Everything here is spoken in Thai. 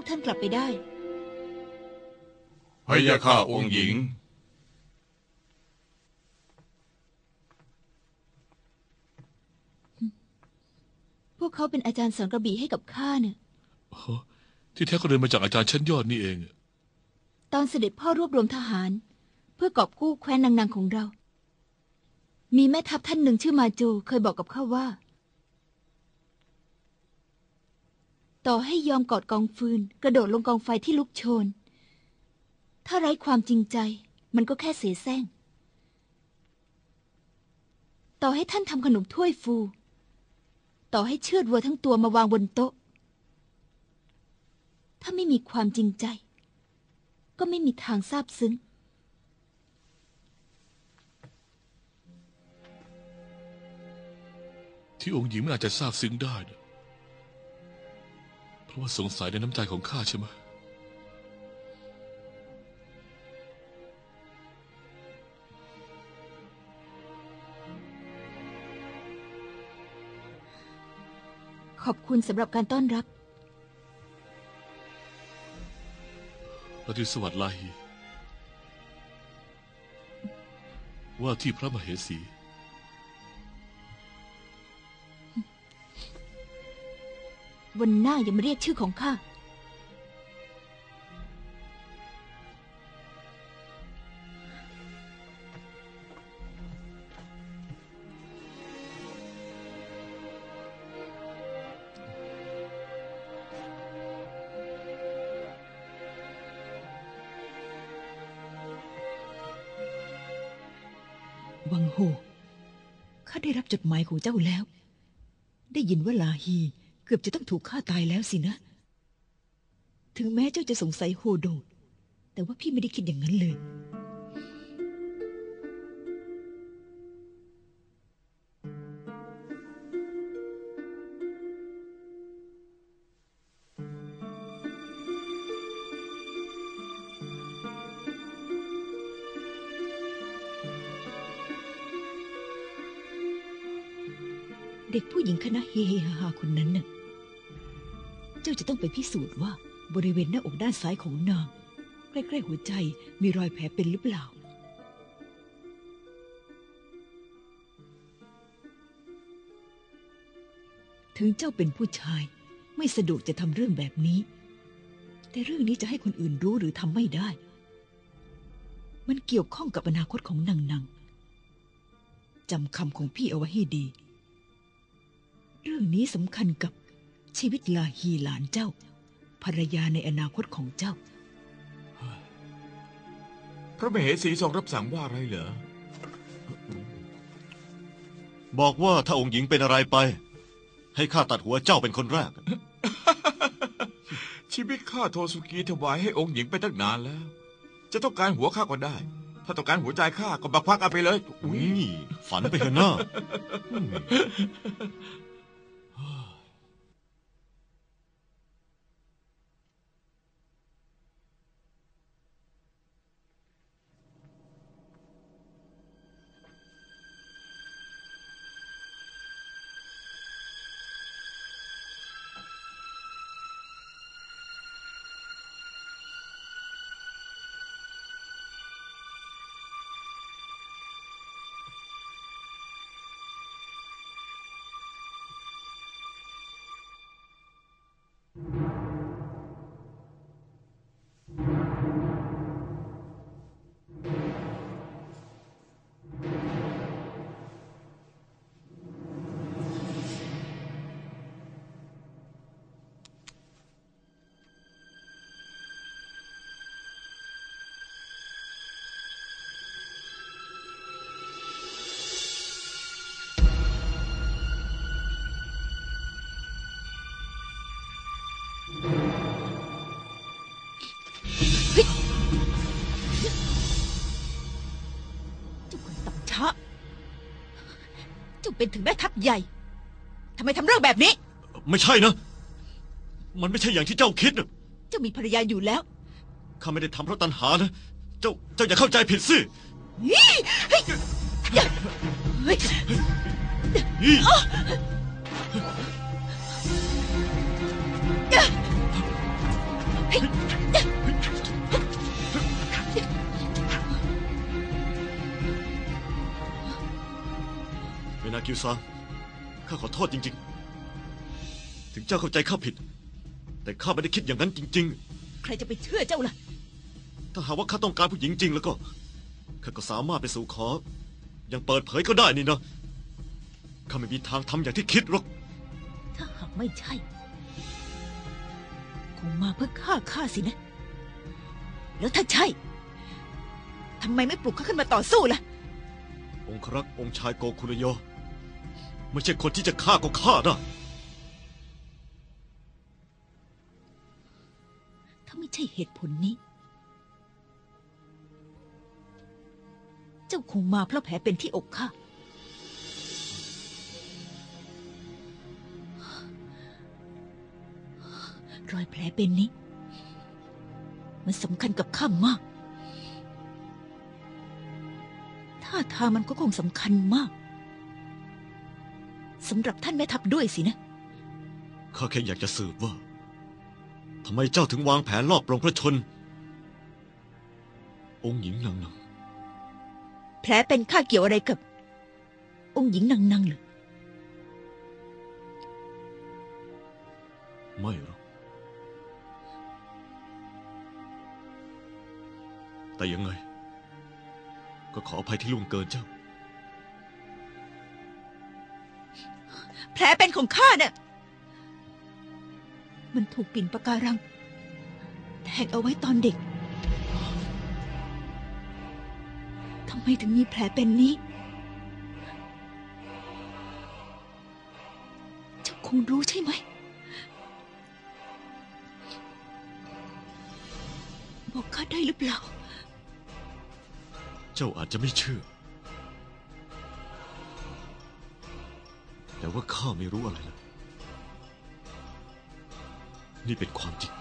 พวกท่านกลับไปได้พระยาข้าองค์หญิง พวกเขาเป็นอาจารย์สอนกระบี่ให้กับข้าเนี่ยที่แท้ก็เดินมาจากอาจารย์ชั้นยอดนี่เอง ตอนเสด็จพ่อรวบรวมทหาร เพื่อกอบกู้แคว้นนางๆของเรา มีแม่ทัพท่านหนึ่งชื่อมาโจเคยบอกกับข้าว่า ต่อให้ยอมกอดกองฟืน กระโดดลงกองไฟที่ลุกโชน ถ้าไร้ความจริงใจ มันก็แค่เสแสร้งต่อให้ท่านทำขนมถ้วยฟู ต่อให้เชือดวัวทั้งตัวมาวางบนโต๊ะ ถ้าไม่มีความจริงใจ ก็ไม่มีทางซาบซึ้งที่องค์หญิงไม่อาจจะทราบซึ้งได้นะ เพราะว่าสงสัยในน้ำใจของข้าใช่ไหมขอบคุณสำหรับการต้อนรับราตรีสวัสดิ์ลาฮีว่าที่พระมเหสี วันหน้าอย่ามาเรียกชื่อของข้า วังโฮข้าได้รับจดหมายของเจ้าแล้ว ได้ยินว่าลาฮี กือบจะต้องถูกฆ่าตายแล้วสินะ ถึงแม้เจ้าจะสงสัยโฮโดแต่ว่าพี่ไม่ได้คิดอย่างนั้นเลย เด็กผู้หญิงคณะเฮเฮฮาฮาคนนั้นน่ะ เจ้าจะต้องไปพิสูจน์ว่าบริเวณหน้าอกด้านซ้ายของนางใกล้ๆหัวใจมีรอยแผลเป็นหรือเปล่า ถึงเจ้าเป็นผู้ชาย ไม่สะดวกจะทำเรื่องแบบนี้ แต่เรื่องนี้จะให้คนอื่นรู้หรือทำไม่ได้ มันเกี่ยวข้องกับอนาคตของนางนางจำคำของพี่เอาไว้ให้ดี เรื่องนี้สำคัญกับ ชีวิตลาฮีหลานเจ้า ภรรยาในอนาคตของเจ้า พระมเหสีทรงรับสั่งว่าอะไรเหรอ บอกว่าถ้าองค์หญิงเป็นอะไรไป ให้ข้าตัดหัวเจ้าเป็นคนแรก ชีวิตข้าโทสุกีถวายให้องค์หญิงไปตั้งนานแล้ว จะต้องการหัวข้าก็ได้ ถ้าต้องการหัวใจข้าก็บักควักเอาไปเลย อุ๊ยนี่ฝันไปเถอะนะอืมเจ้า เจ้าเป็นถึงแม่ทัพใหญ่ทำไมทำเรื่องแบบนี้ ไม่ใช่นะ มันไม่ใช่อย่างที่เจ้าคิดนะเจ้ามีภรรยาอยู่แล้วข้าไม่ได้ทำเพราะตัณหานะ เจ้าเจ้าอย่าเข้าใจผิดสิเฮ้ยเฮ้ยอย่าเฮ้ยนี่ ซางข้าขอโทษจริง ๆ ถึงเจ้าเข้าใจข้าผิด แต่ข้าไม่ได้คิดอย่างนั้นจริง ใครจะไปเชื่อเจ้าล่ะ ๆ ถ้าหากว่าข้าต้องการผู้หญิงจริงแล้วก็ข้าก็สามารถไปสู่ขอ อย่างเปิดเผยก็ได้นี่นะข้าไม่มีทางทำอย่างที่คิดหรอก ถ้าหากไม่ใช่ คงมาเพื่อฆ่าข้าสินะ แล้วถ้าใช่ทำไมไม่ปลุกข้าขึ้นมาต่อสู้ล่ะ องครักษ์องค์ชายโกคุรโย ไม่ใช่คนที่จะฆ่าก็ฆ่าได้ ถ้าไม่ใช่เหตุผลนี้ เจ้าคงมาเพราะแผลเป็นที่อกข้ารอยแผลเป็นนี้ มันสำคัญกับข้ามาก ท่าทางมันก็คงสำคัญมาก สำหรับท่านแม่ทัพด้วยสินะ ข้าแค่อยากจะสืบว่าทำไมเจ้าถึงวางแผนลอบปลงพระชน องค์หญิงนางนางแผลเป็นข้าเกี่ยวอะไรกับ องค์หญิงนางนางเหรอไม่หรอกแต่ยังไง ก็ขออภัยที่ล่วงเกินเจ้า ผลเป็นของข้าเนี่ยมันถูกปิ่นปะการัง แทงเอาไว้ตอนเด็กทำไมถึงมีแผลเป็นนี้ เจ้าคงรู้ใช่ไหม บอกข้าได้หรือเปล่า เจ้าอาจจะไม่เชื่อ แต่ว่าข้าไม่รู้อะไรเลยนี่เป็นความจริง